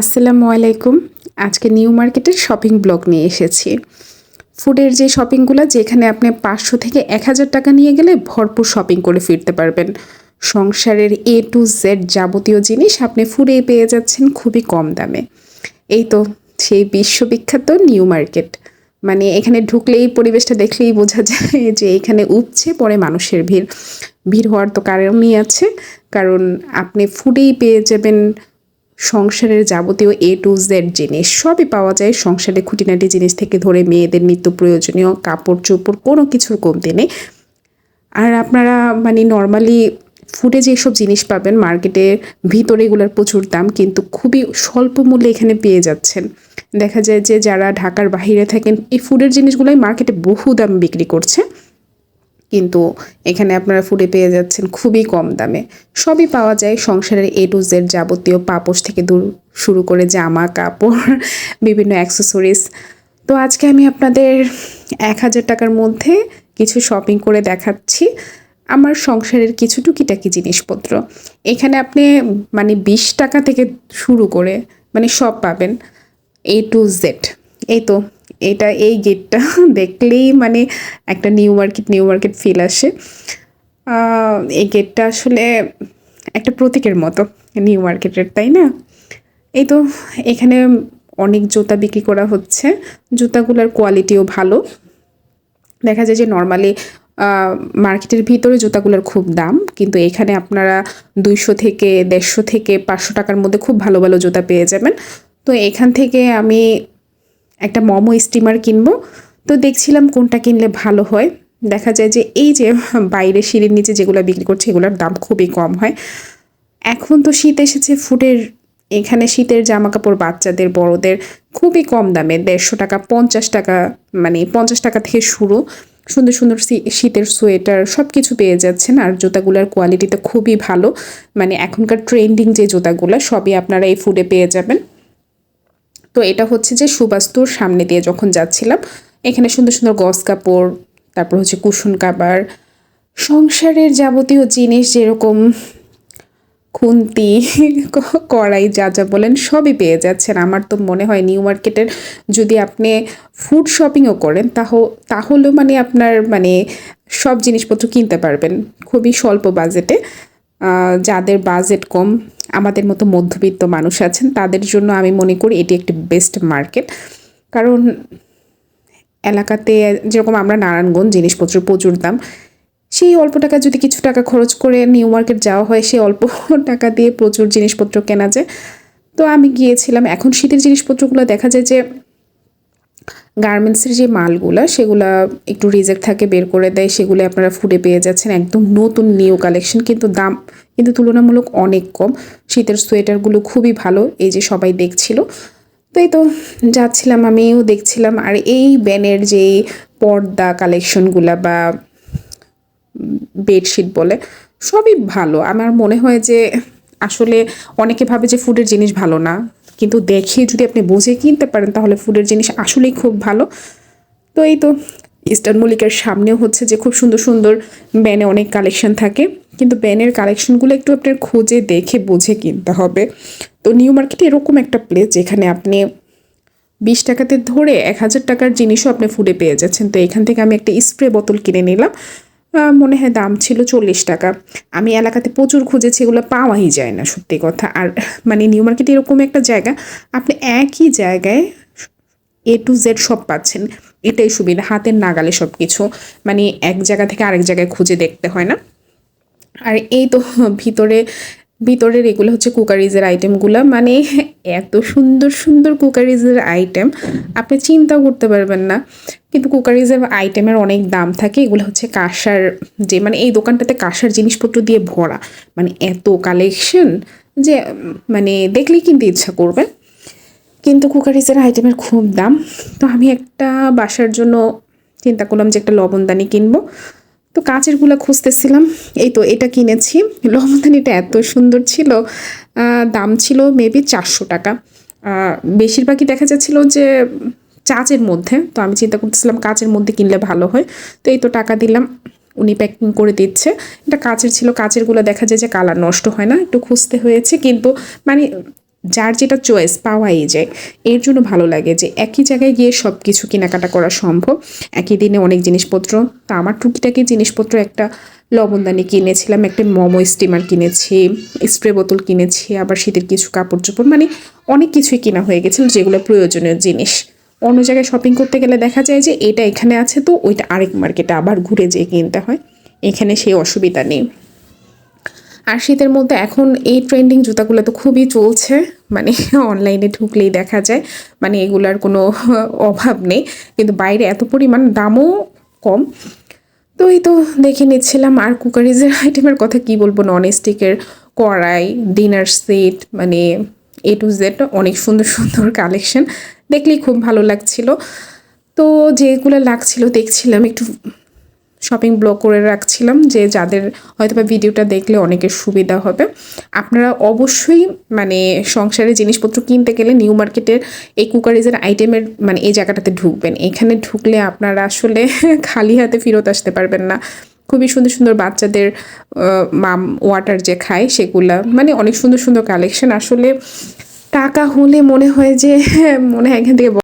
আসসালামু আলাইকুম। আজকে নিউ মার্কেটের শপিং ব্লগ নিয়ে এসেছি। ফুডের যে শপিংগুলো, যেখানে আপনি পাঁচশো থেকে এক হাজার টাকা নিয়ে গেলে ভরপুর শপিং করে ফিরতে পারবেন। সংসারের এ টু জেড যাবতীয় জিনিস আপনি ফুডে পেয়ে যাচ্ছেন খুবই কম দামে। এই তো, সেই বিশ্ববিখ্যাত নিউ মার্কেট। মানে এখানে ঢুকলেই, পরিবেশটা দেখলেই বোঝা যায় যে এখানে উপচে পরে মানুষের ভিড়। ভিড় হওয়ার তো কারণই আছে। কারণ আপনি ফুডেই পেয়ে যাবেন সংসারের যাবতীয় এ টু জেড জিনিস সবই পাওয়া যায়। সংসারে খুঁটিনাটি জিনিস থেকে ধরে মেয়েদের নিত্য প্রয়োজনীয় কাপড় চোপড় কোনো কিছুর কমতি নেই। আর আপনারা মানে নর্মালি ফুডে যেসব জিনিস পাবেন মার্কেটের ভিতরে এগুলোর প্রচুর দাম, কিন্তু খুবই স্বল্প মূল্যে এখানে পেয়ে যাচ্ছেন। দেখা যায় যে যারা ঢাকার বাহিরে থাকেন, এই ফুডের জিনিসগুলোই মার্কেটে বহু দাম বিক্রি করছে। কিন্তু এখানে আপনারা ফুডে পেয়ে যাচ্ছেন খুবই কম দামে। সবই পাওয়া যায় সংসারের এ টু জেড যাবতীয় পাপোশ থেকে দূর শুরু করে জামা, কাপড়, বিভিন্ন অ্যাক্সেসরিজ তো আজকে আমি আপনাদের এক হাজার টাকার মধ্যে কিছু শপিং করে দেখাচ্ছি। আমার সংসারের কিছু টুকিটাকি জিনিসপত্র। এখানে আপনি মানে বিশ টাকা থেকে শুরু করে মানে সব পাবেন। এ টু জেড এই তো এটা এই গেটটা দেখলেই মানে একটা New Market New Market feel আসে। এই গেটটা আসলে একটা প্রতীকের মতো নিউ মার্কেটের তাই না? এই তো এখানে অনেক জুতা বিক্রি করা হচ্ছে। জুতাগুলোর কোয়ালিটিও ভালো। দেখা যায় যে নর্মালি মার্কেটের ভিতরে জুতাগুলোর খুব দাম, কিন্তু এখানে আপনারা দুইশো থেকে দেড়শো থেকে পাঁচশো টাকার মধ্যে খুব ভালো ভালো জুতা পেয়ে যাবেন। তো এখান থেকে আমি একটা মোমো স্টিমার কিনবো। তো দেখছিলাম কোনটা কিনলে ভালো হয়। দেখা যায় যে এই যে বাইরে সিঁড়ির নিচে যেগুলো বিক্রি করছে, এগুলোর দাম খুবই কম হয়। এখন তো শীত এসেছে, ফুটের এখানে শীতের জামা কাপড় বাচ্চাদের, বড়দের খুবই কম দামে, দেড়শো টাকা, পঞ্চাশ টাকা মানে পঞ্চাশ টাকা থেকে শুরু। সুন্দর সুন্দর শীতের সোয়েটার সব কিছু পেয়ে যাচ্ছেন আর জুতাগুলোর কোয়ালিটিটা খুবই ভালো। মানে এখনকার ট্রেন্ডিং যে জুতাগুলো, সবই আপনারা এই ফুডে পেয়ে যাবেন। তো এটা হচ্ছে যে সুবাস্তুর সামনে দিয়ে যখন যাচ্ছিলাম, এখানে সুন্দর সুন্দর গস কাপড়, তারপর হচ্ছে কুশন কাবার, সংসারের যাবতীয় জিনিস যেরকম খুন্তি কড়াই যা যা বলেন সবই পেয়ে যাচ্ছেন। আমার তো মনে হয় নিউ মার্কেটের যদি আপনি ফুড শপিংও করেন, তাহ, তাহলেও মানে আপনার মানে সব জিনিসপত্র কিনতে পারবেন খুবই স্বল্প বাজেটে। যাদের বাজেট কম আমাদের মতো মধ্যবিত্ত মানুষ আছেন, তাদের জন্য আমি মনে করি এটি একটি বেস্ট মার্কেট কারণ এলাকাতে যেরকম আমরা নারায়ণগঞ্জ জিনিসপত্র প্রচুর দাম, সেই অল্প টাকা যদি কিছু টাকা খরচ করে নিউ মার্কেট যাওয়া হয়, সেই অল্প টাকা দিয়ে প্রচুর জিনিসপত্র কেনা যায়। তো আমি গিয়েছিলাম, এখন শীতের জিনিসপত্রগুলো দেখা যায় যে গার্মেন্টসের যে মালগুলা, সেগুলা একটু রিজেক্ট থাকে, বের করে দেয়, সেগুলো আপনারা ফুডে পেয়ে যাচ্ছেন। একদম নতুন নিউ কালেকশন কিন্তু দাম কিন্তু তুলনামূলক অনেক কম। শীতের সোয়েটারগুলো খুবই ভালো, এই যে সবাই দেখছিল। তো এই তো যাচ্ছিলাম আমিও, দেখছিলাম, আর এই ব্যানের যে পর্দা কালেকশনগুলা বা বেডশিট বলে, সবই ভালো। আমার মনে হয় যে আসলে অনেকে ভাবে যে ফুডের জিনিস ভালো না। কিন্তু দেখে যদি আপনি বুঝে কিনতে পারেন, তাহলে ফুডের জিনিস আসলেই খুব ভালো। তো এই তো ইস্টার্ন মল্লিকার সামনেও হচ্ছে যে খুব সুন্দর সুন্দর ব্যানে অনেক কালেকশন থাকে। কিন্তু ব্যানের কালেকশনগুলো একটু আপনার খুঁজে দেখে বুঝে কিনতে হবে। তো নিউ মার্কেটে এরকম একটা প্লেস যেখানে আপনি বিশ টাকাতে ধরে এক হাজার টাকার জিনিসও আপনি ফুডে পেয়ে যাচ্ছেন। তো এখান থেকে আমি একটা স্প্রে বোতল কিনে নিলাম। মনে হয় দাম ছিল চল্লিশ টাকা। আমি এলাকাতে প্রচুর খুঁজেছি, এগুলো পাওয়াই যায় না, সত্যি কথা। আর মানে নিউ মার্কেট এরকম একটা জায়গা, আপনি একই জায়গায় এ টু জেড সব পাচ্ছেন। এটাই সুবিধা, হাতের নাগালে সব কিছু মানে এক জায়গা থেকে আরেক জায়গায় খুঁজে দেখতে হয় না। আর এই তো ভিতরে ভিতরের এগুলো হচ্ছে কুকারিজের আইটেমগুলো। মানে এত সুন্দর সুন্দর কুকারিজের আইটেম, আপনি চিন্তাও করতে পারবেন না। কিন্তু কুকারিজের আইটেমের অনেক দাম থাকে। এগুলো হচ্ছে কাঁসার যে মানে এই দোকানটাতে কাঁসার জিনিসপত্র দিয়ে ভরা। মানে এত কালেকশন যে মানে দেখলেই কিনতে ইচ্ছা করবে। কিন্তু কুকারিজের আইটেমের খুব দাম। তো আমি একটা বাসার জন্য চিন্তা করলাম যে একটা লবণদানি কিনবো। তো কাচেরগুলো খুঁজতেছিলাম। এই তো এটা কিনেছি। লবণদানিটা এত সুন্দর ছিল দাম ছিল মেবি চারশো টাকা। বেশিরভাগই দেখা যাচ্ছিল যে চাচের মধ্যে, তো আমি চিন্তা করতেছিলাম কাঁচের মধ্যে কিনলে ভালো হয়। তো এই তো টাকা দিলাম, উনি প্যাকিং করে দিচ্ছে। এটা কাঁচের ছিল, কাচেরগুলো দেখা যায় যে কালার নষ্ট হয় না, একটু খুঁজতে হয়েছে। কিন্তু মানে যার যেটা চয়েস পাওয়াই যায় এর জন্য ভালো লাগে যে, একই জায়গায় গিয়ে সব কিছু কেনাকাটা করা সম্ভব। একই দিনে অনেক জিনিসপত্র, তা আমার টুকিটাকি জিনিসপত্র একটা লবণদানি কিনেছিলাম, একটা মোমো স্টিমার কিনেছি স্প্রে বোতল কিনেছি, আবার শীতের কিছু কাপড় চোপড় মানে অনেক কিছুই কেনা হয়ে গেছিল যেগুলো প্রয়োজনীয় জিনিস। অন্য জায়গায় শপিং করতে গেলে দেখা যায় যে, এটা এখানে আছে তো, ওইটা আরেক মার্কেটে আবার ঘুরে যেয়ে কিনতে হয়। এখানে সেই অসুবিধা নেই। আর শীতের মধ্যে এখন এই ট্রেন্ডিং জুতাগুলো তো খুবই চলছে। মানে অনলাইনে ঢুকলেই দেখা যায়। মানে এগুলার কোনো অভাব নেই। কিন্তু বাইরে এত পরিমাণ দামও কম। তো এই তো দেখে নিচ্ছিলাম আর কুকারিজের আইটেমের কথা কি বলব? নন স্টিকের কড়াই ডিনার সেট মানে এ টু জেড অনেক সুন্দর সুন্দর কালেকশন দেখলেই খুব ভালো লাগছিল। তো যেগুলো লাগছিল, দেখছিলাম একটু শপিং ব্লগ করে রাখছিলাম যে যাদের হয়তো বা ভিডিওটা দেখলে অনেকের সুবিধা হবে। আপনারা অবশ্যই মানে সংসারের জিনিসপত্র কিনতে গেলে নিউ মার্কেটের এই কুকারিজের আইটেমের মানে এই জায়গাটাতে ঢুকবেন। এখানে ঢুকলে আপনারা আসলে খালি হাতে ফেরত আসতে পারবেন না। খুবই সুন্দর সুন্দর বাচ্চাদের মাম ওয়াটার যে খায় সেগুলা। মানে অনেক সুন্দর সুন্দর কালেকশন আসলে টাকা হলে মনে হয় যে মনে হয় এখান থেকে